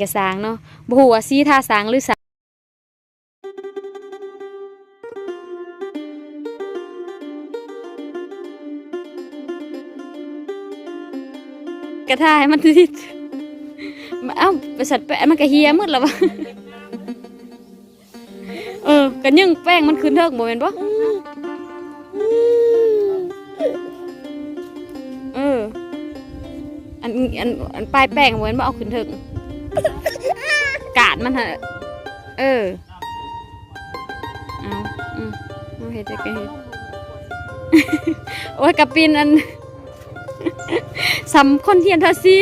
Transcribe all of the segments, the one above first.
กระสางเนาะบ่ฮู้ว่าสีท่าสางหรือสางกระทาให้มันติดเอ้าบริษัทแปะมันก็เฮียหมดแล้ววะเออกันยังแป้งมันขึ้นเทิงบ่แม่นบ่เอออันอันอันปลายแป้งบ่แม่นบ่เอาขึ้นเทิง กาดมันฮะเออ เอาอืมเอาเฮ็ดจักเฮ็ดโอ้ยกับปินอันสำคนเทียนทาซี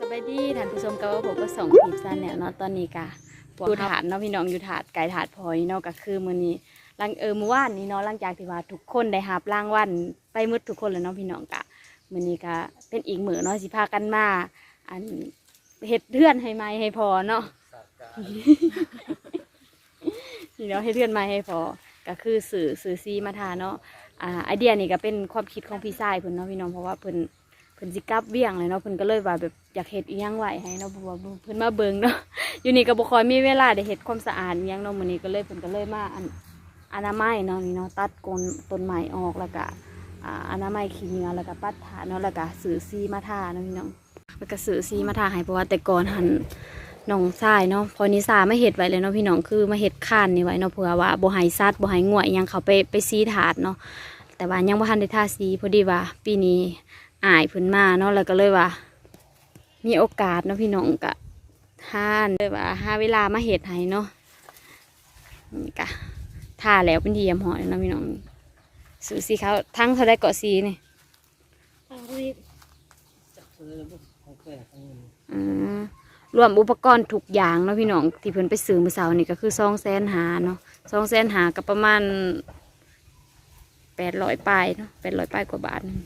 สบายดีท่านผู้ชมกับว่าผมก็ส่งคลิปสั้นเนี่ยเนาะตอนนี้กะอยู่ถาดเนาะพี่น้องอยู่ถาดไก่ถาดพอยเนาะก็คือมื้อนี้ลังเออเมื่อวานนี้เนาะหลังจากที่ว่าทุกคนได้รับรางวัลไปมืดทุกคนแล้วเนาะพี่น้องกะมื้อนี้ก็เป็นอีกมื้อเนาะสิพากันมา อันเฮ็ดเทือนให้ไม้ให้พอเนาะนี่เนาะให้เทือนไม้ให้พอก็คือสื่อสื่อซีมาทาเนาะอ่าไอเดียนี่ก็เป็นความคิดของพี่ชายเพิ่นเนาะพี่น้องเพราะว่าเพิ่นเพิ่นสิกลับเวียงเลยเนาะเพิ่นก็เลยว่าแบบอยากเฮ็ดอีหยังไว้ให้เนาะเพราะว่าเพิ่นมาเบิ่งเนาะอยู่นี่ก็บ่ค่อยมีเวลาได้เฮ็ดความสะอาดอิหยังเนาะมื้อนี้ก็เลยเพิ่นก็เลยมาอันอนามัยเนาะนี่เนาะตัดโกนต้นไม้ออกแล้วก็อ่าอนามัยขี้เหงื่อแล้วก็ปัดถาเนาะแล้วก็ซื้อซีมาทาเนาะพี่น้อง แล้วก็ซื้อซีมาทาให้เพราะว่าแต่ก่อนหันน้องทรายเนาะพอนิสาไมาเฮ็ดไว้เลยเนาะพี่น้องคือมาเฮ็ดคานนี่ไว้เนาะเผื่อว่าบ่ให้สัตว์บ่ให้งัวอิหยังเขาไปไปซีถาดเนาะแต่ว่ายังบ่ทันได้ทาสีพอดีว่า ปีนี้อายพิ่นมาเนาะแล้วก็เลยว่า มีโอกาสเนาะพี่น้องกะทานเลยว่าหาเวลามาเฮ็ดให้เนาะนี่กะทาแล้วเป็นทียมหอยเนาะพี่น้องสูสีเขาทั้งเขาได้เกาะสีนี่ อืมรวมอุปกรณ์ทุกอย่างเนาะพี่น้องที่เพิ่นไปซื้อมือเช้านี่ก็คือ2แสนหาเนาะ2แสนหากับประมาณแปดร้อยปลายเนาะแปดร้อยปลายกว่าบาทนึง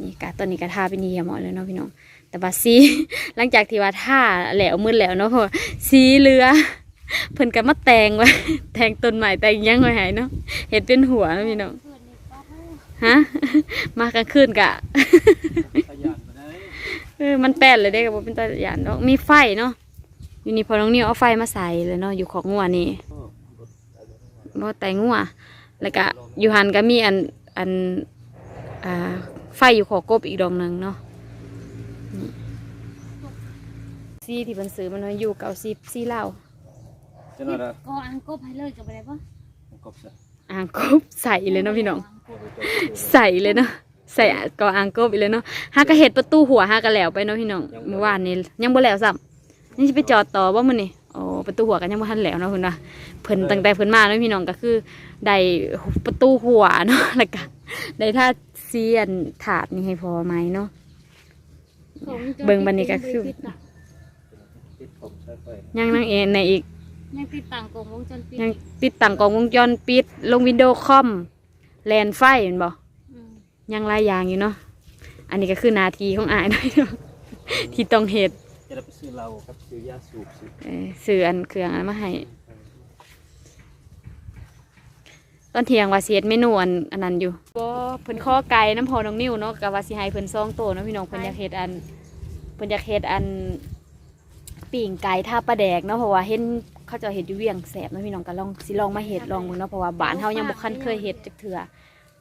นี่กะตอนนี้กะท่าเป็นเยียหมอเลยเนาะพี่น้อง แต่ว่าสีหลังจากที่ว่าท่าแล้วมืดแล้วเนาะพราะว่าสีเรือ เพิ่นก็มาแตงไว้แตงต้นใหม่แตงยังไว้ให้เนาะเห็ดเป็นหัวเนาะพี่น้องฮะมากลางคืนกะ ออมันแป้นเลยได้กับเป็นตาหยานเนาะมีไฟเนาะอยู่นี่พอน้องนิวเอาไฟมาใส่เลยเนาะอยู่ของงัวนี่บ่แต่งัวแล้วก็อยู่หันก็มีอันอันอ่าไฟอยู่ขอกบอีกดอกหนึ่งเนาะนี่ซีที่เพิ่นซื้อมันว่าอยู่เก่าซีซีเหล้าจะนอนละก็อังกบให้เลยกับอะไรปะกบซะอ่างกบใส่เลยเนาะพี่น้อง ใส่เลยเนาะ ใส่ก็อ่างกบอีกเลยเนาะหากระเห็ดประตูหัวหากระแหลวไปเนาะพี่น้องเมื่อวานนี้ยังบ่แหลวซ้ำนี่สิไปจอดต่อบ่มื้อนี่โอ้ประตูหัวกันยังบ่ทันแหลวเนาะเพิ่นว่าเพิ่นตั้งแต่เพิ่นมาเนาะพี่น้องก็คือได้ประตูหัวเนาะแล้วก็ได้ท่าเสียนถาดนี่ให้พอไหมเนาะเบิ่งบัดนี้ก็คือติดกบใส่ไฟยังนั่งเองในอีกยังติดต่างกล่องวงจรปิดยังติดตั้งกล้องวงจรปิดลงวินโดว์คอมแลนไฟเห็นบ่อืม ยังหลายอย่างอยู่เนาะอันนี้ก็คือนาทีของอายเนาะที่ต้องเฮ็ดจะได้ไปซื้อเราครับซื้อยาสูบซื้อเอ่อซื้ออันเครื่องอันมาให้ตอนเที่ยงว่าสิเฮ็ดเมนูอันอันนั้นอยู่บ่เพิ่นข้อไก่น้ำพอน้องนิ้วเนาะก็ว่าสิให้เพิ่นซองโตเนาะพี่น้องเพิ่นอยากเฮ็ดอันเพิ่นอยากเฮ็ดอันปิ่งไก่ท่าปลาแดกเนาะเพราะว่าเห็นเขาเจะเฮ็ดอยู่เวียงแสบเนาะพี่น้องก็ลองสิลองมาเฮ็ดลองเบิ่งเนาะเพราะว่าบ้านเฮายังบ่คันเคยเฮ็ดจักเทื่อ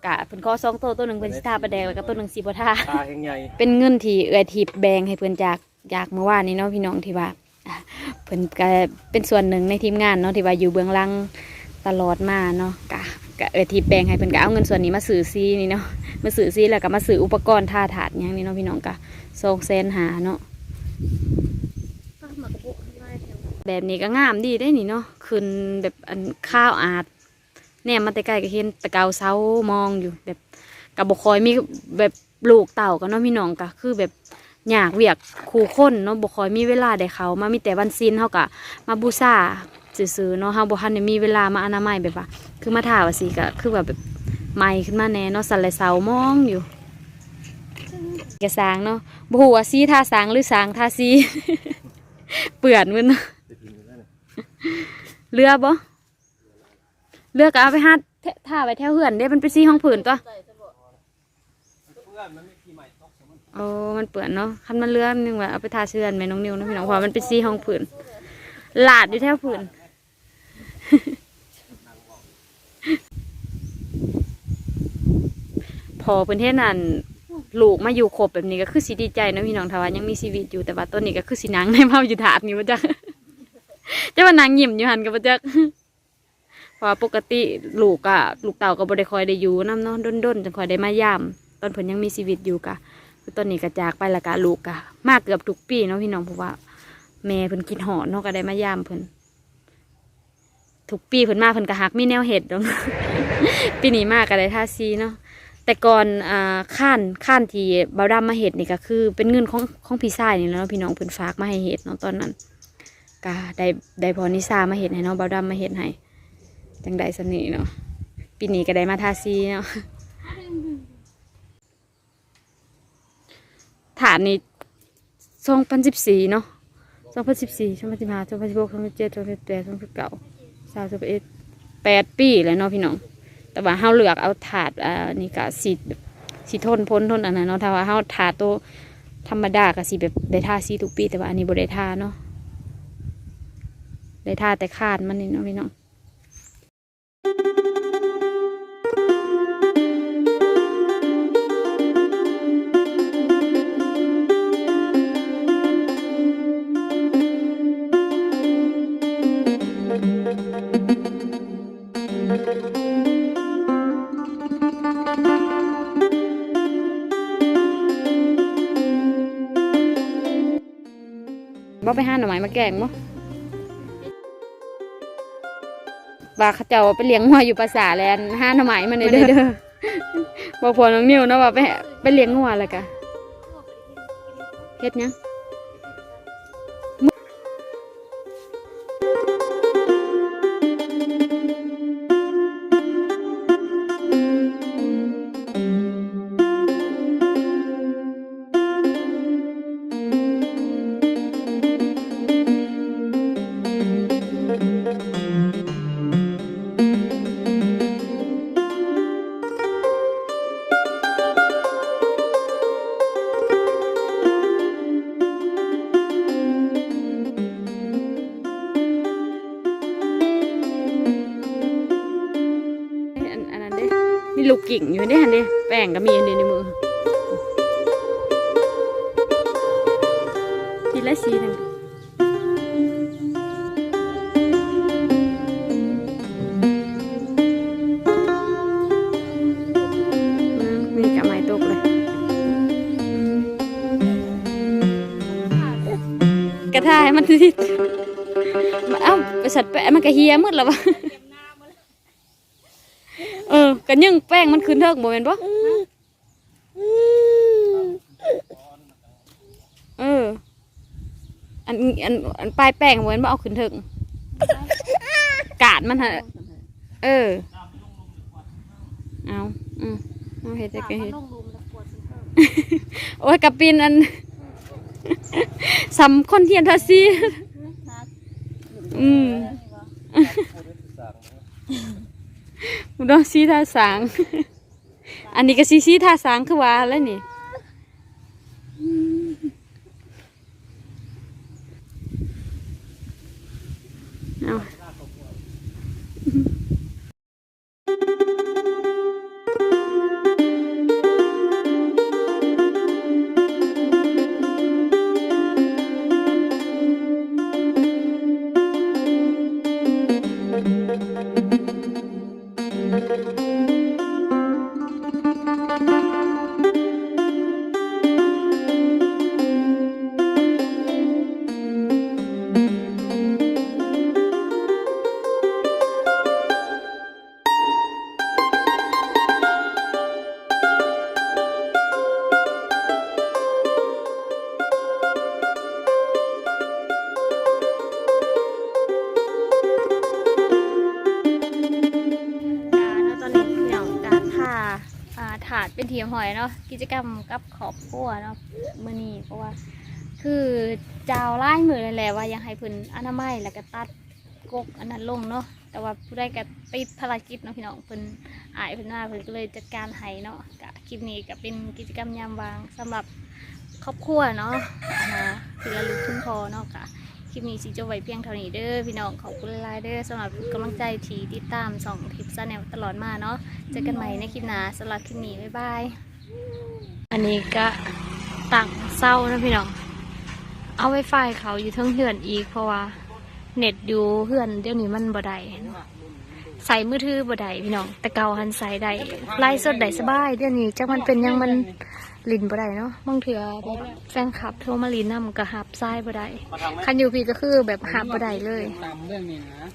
กะเพิ่นขอซองโตตัวหนึงเพิ่นสิท่าปลาแดกแล้วก็ตัวหนึงสิบ่ท่าตาแห้งใหญ่เป็นเงินที่เอื้อยทิพย์แบ่งให้เพิ่นจากจากเมื่อวานนี้เนาะพี่น้องที่ว่าอะเพิ่นก็เป็นส่วนหนึ่งในทีมงานเนาะที่ว่าอยู่เบื้องหลังตลอดมาเนาะกะกะเอื้อยทิพย์แบ่งให้เพิ่นก็เอาเงินส่วนนี้มาซื้อซีนี่เนาะมาซื้อซีแล้วก็มาซื้ออุปกรณ์ท่าถาดหยังนี่เนาะพี่น้องก็สองแสนหาเนาะก็มากระปุกไล่แถวแบบนี้ก็งามดีได้นี่เนาะขึ้นแบบอันข้าวอาด แนมมาแต่ไกลก็เห็นตะเกาเสามองอยู่แบบกับบคอยมีแบบลูกเต่ากันเนาะพี่น้องก็คือแบบอยากเวียกคู่คนเนาะบคอยมีเวลาได้เขามามีแต่วันซินเฮาก็มาบูชาซื่อๆเนาะเฮาบ่ทันได้มีเวลามาอนามัยแบบว่า คือมาถ่าว่าสิก็คือแบบแบบใหม่ขึ้นมาแน่เนาะสันเลยเสามองอยู่กระสางเนาะบ่ฮู้ว่าสีท่าสางหรือสางท่าสีเปื่อนมึนเนาะจะกินอยู่นั่นน่ะเรือบ่ เรือกเอาไปหัดแทท่าไว้แถวเหือนเด้มันเป็นสีห้องผืนตัวอนมันไม่ขี้ใหม่ตกสมันโอ้มันเปื่อนเนาะคันมันเลื่อนนึงว่าเอาไปทาเชือนแม่น้องนิวเนาะพี่น้องเพราะว่ามันเป็นสีห้องผืนหลาดอยู่แถวผืนพอเพิ่นเทศนั่นลูกมาอยู่ครบแบบนี้ก็คือสิดีใจนะพี่น้องถ้าว่ายังมีชีวิตอยู่แต่ว่าต้นนี้ก็คือสินางในเมาอยู่ถาดนี่บ่จักจะว่านางยิ้มอยู่หันกับบ่จัก พราะปกติลูกอะลูกเต่าก็บ่ได้คอยได้อยู่นํเนาะด้นๆจังคอยได้มายามตอนเพิ่นยังมีชีวิตอยู่กะคือตอนนี้ก็จากไปละกะลูกกะมากเกือบทุกปีเนาะพี่น้องเพราะว่าแม่เพิ่นคิดหอดเนาะก็ได้มายามเพิ่นทุกปีเพิ่นมาเพิ่นก็หักมีแนวเห็ดเนาะปีนี้มากก็ได้ท่าซีเนาะแต่ก่อนอ่าข้านข้านที่บาดำมมาเห็ดนี่ก็คือเป็นเงินของของพี่ชายนี่แล้วพี่น้องเพิ่นฝากมาให้เห็ดเนาะตอนนั้นก็ได้ได้พอนิสามาเห็ดให้เนาะบาดำมาเห็ดให้ จังได้สนิเนาะปีนี้ก็ได้มาทาซีเนาะฐานนี้สองพันสิบสี่เนาะสองพันสิบสี่สองพันสิบห้าสองพันสิบหกสองพันเจ็ดสองพันแปดสองพันเก้าสามสิบเอ็ดแปดปีเลยเนาะพี่น้อง แต่ว่าเฮาเลือกเอาถาดอ่านี่ก็สีสีทนพ้นทนอันนั้นเนาะถ้าว่าเฮาถาดตัวธรรมดาก็สีแบบได้ทาสีทุกปี แต่ว่าอันนี้บ่ได้ทาเนาะได้ทาแต่คาดมันนี่เนาะพี่น้อง บ่ไปห้าหน่อไม้มาแกงบ่ว่าเขาเจ้าไปเลี้ยงงัวอยู่ภาษาแลนห้าหน่อไม้มาในเด้อเด้อบอกพอน้องนิวเนาะว่าไปไปเลี้ยงงัวแล้วกะเฮ็ดหยัง มีลูกกิ่งอยู่เด้หันเด้แป้งก็มีอันนี้ในมือทีละสีทั้งมีกับไม้ตกเลย กระทายมันสิเอ้าไปสัตว์แปะมันก็เฮียมืดแล้ววะ เออกันยังแป้งมันขึ้นเทิงบ่แม่นบ่เออ อันอันอันปลายแป้งบ่แม่นบ่เอาขึ้นเทิงกาดมันฮะเออ เอาอืมเอาเฮ็ดจังไงเฮ็ดลงลุมแล้วปวดสิเพิ่มโอ้ยกับปีนอันสำคนเทียนทาซีอืม อุดมซีท่าสาง อันนี้ก็ซีซีท่าสางคือว่าแล้วนี่เอาาดเป็นทีมหอยเนาะกิจกรรมกับขอบครัวเนาะมือนี้เพราะว่า คือเจ้าไล่มือแหละว่ายังให้พิ่นอนามัยแล้วก็ตัดกกอันนั้นลงเนาะแต่ว่าผู้ใดก็ติดภารกิจเนาะพี่น้องเพิ่นอายเพิ่นมาเพิ่นก็เลยจัดการให้เนาะกะคลิปนี้ก็เป็นกิจกรรมยามว่างสำหรับครอบครัวเนาะเอามาคือระลึกถึงพอเนาะกะ คลิปนี้สิจบไว้เพียงเท่านี้เด้อพี่น้องขอบคุณหลายเด้อสำหรับกำลังใจที่ติดตามสองคลิปซาแนลตลอดมาเนาะเจอกันใหม่ในคลิปหน้าสำหรับคลิปนี้บ๊ายบายอันนี้ก็ตั้งเศร้านะพี่น้องเอาไว้ไฟเขาอยู่ทั้งเหือนอีกเพราะว่าเน็ตอยู่เหือนเดี๋ยวนี้มันบ่ได้ ใส่มือถือบ่ได้พี่น้อง แต่เก่าหันใส่ได้ไล่สดได้สบายเดี๋ยวนี้จักมันเป็นหยังมันลินบ่ได้เนาะบางเถื่อแบบแฟนคลับโทรมาลินนำก็หับซ้ายบ่ได้คันอยู่พี่ก็คือแบบหับบ่ได้เลยตามเรื่องนี้นะ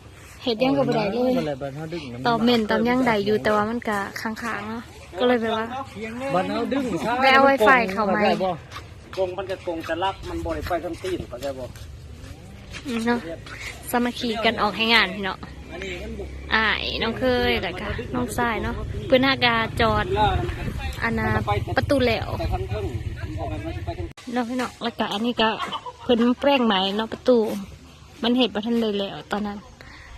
เฮ็ดหยังก็บ่ได้เลยมันเลยบันเฮาดึงตอบเม่นตอบหยังได้อยู่แต่ว่ามันก็ค้างๆเนาะก็เลยแบบว่าบันเฮาดึงไปเอา Wi-Fi เข้าไหมกงมันจะกงจะรับมันบ่ได้ไปทั้งตีนเข้าใจบ่อืมเนาะสามัคคีกันออกให้งานพี่เนาะ อ้ายน้องเคยแล้วก็น้องชายเนาะเพื่อนหากาจอดอันนาประตูแล้วแต่ทั้องพี่เนาะแล้วก็อันนี้ก็เพิ่นแปลงใหม่เนาะประตู มันเห็นบ่ทันเลยแล้วตอนนั้น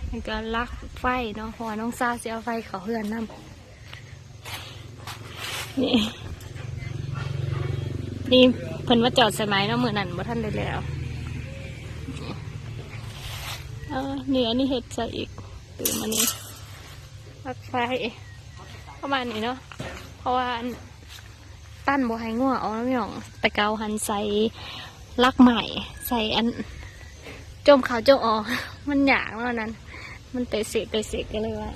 มันก็ลักไฟเนาะเพราะว่าน้องซาเสียไฟเขาเฮือนนํนี่นี่เพิ่นว่าจอดใส่ไม้เนาะมือนั้นบ่ทันได้แล้วเออนี่อันนี้เฮ็ดใส่อีก ตื่นมานี่ลักไฟประมาณนี้เนาะเพราะว่าอันปั้นบัวไฮงัวเอาน้ำหยองแต่เกาหันใส่ลักใหม่ ใส่อันจมขาวจมออกมันหยางแล้วนั้น มันเตะเสกเตะเสกก็เลยว่า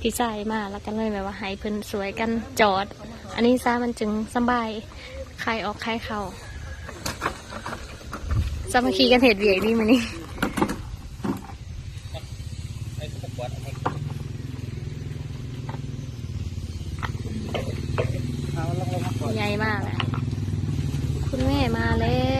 พี่ชายมาแล้วก็เลยแบบว่าให้เพิ่นสวยกันจอด อันนี้ซามันจึงสบายใครออกใครเข้าสามัคคีกันเหตุเวียกดีมานี่ บัดเอาลงลงใหญ่มากเลยคุณแม่มาแล้